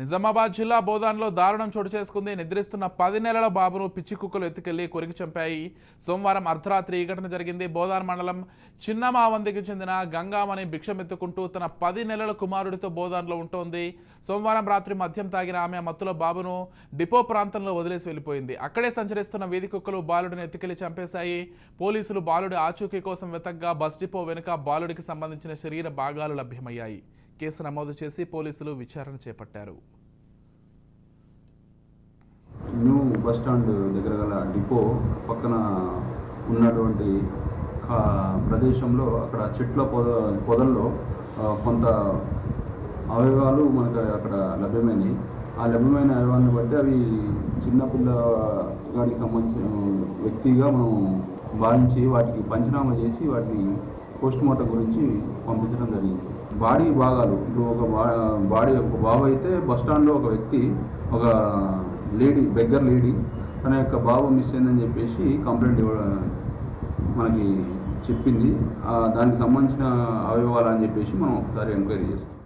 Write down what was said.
నిజామాబాద్ జిల్లా బోధాన్లో దారుణం చోటు చేసుకుంది. నిద్రిస్తున్న పది నెలల బాబును పిచ్చి కుక్కలు ఎత్తుకెళ్ళి కొరికి చంపాయి. సోమవారం అర్ధరాత్రి ఈ ఘటన జరిగింది. బోధాన్ మండలం చిన్నమావందికి చెందిన గంగామని భిక్షమెత్తుకుంటూ తన పది నెలల కుమారుడితో బోధాన్లో ఉంటోంది. సోమవారం రాత్రి మద్యం తాగిన ఆమె మత్తులో బాబును డిపో ప్రాంతంలో వదిలేసి వెళ్ళిపోయింది. అక్కడే సంచరిస్తున్న వీధి కుక్కలు బాలుడిని ఎత్తుకెళ్ళి చంపేశాయి. పోలీసులు బాలుడి ఆచూకీ కోసం వెతగ్గా బస్ డిపో వెనుక బాలుడికి సంబంధించిన శరీర భాగాలు లభ్యమయ్యాయి. కేసు నమోదు చేసి పోలీసులు విచారణ చేపట్టారు. న్యూ బస్ స్టాండ్ దగ్గర గల డిపో పక్కన ఉన్నటువంటి ప్రదేశంలో అక్కడ చెట్ల పొద పొదల్లో కొంత అవయవాలు మనకు అక్కడ లభ్యమైనవి ఆ లభ్యమైన అవయవాన్ని బట్టి అవి చిన్నపిల్ల సంబంధించిన వ్యక్తిగా మనం భావించి వాటికి పంచనామా చేసి వాటిని పోస్ట్ మార్టం గురించి పంపించడం జరిగింది. బాడీ భాగాలు. ఇప్పుడు ఒక బా- బాడీ ఒక బాబు అయితే బస్ స్టాండ్లో ఒక వ్యక్తి ఒక లేడీ బెగ్గర్ లేడీ తన యొక్క బాబు మిస్ అయిందని చెప్పేసి కంప్లైంట్ మనకి చెప్పింది. దానికి సంబంధించిన అవయవాలు అని చెప్పేసి మనం ఒకసారి ఎంక్వైరీ చేస్తాం.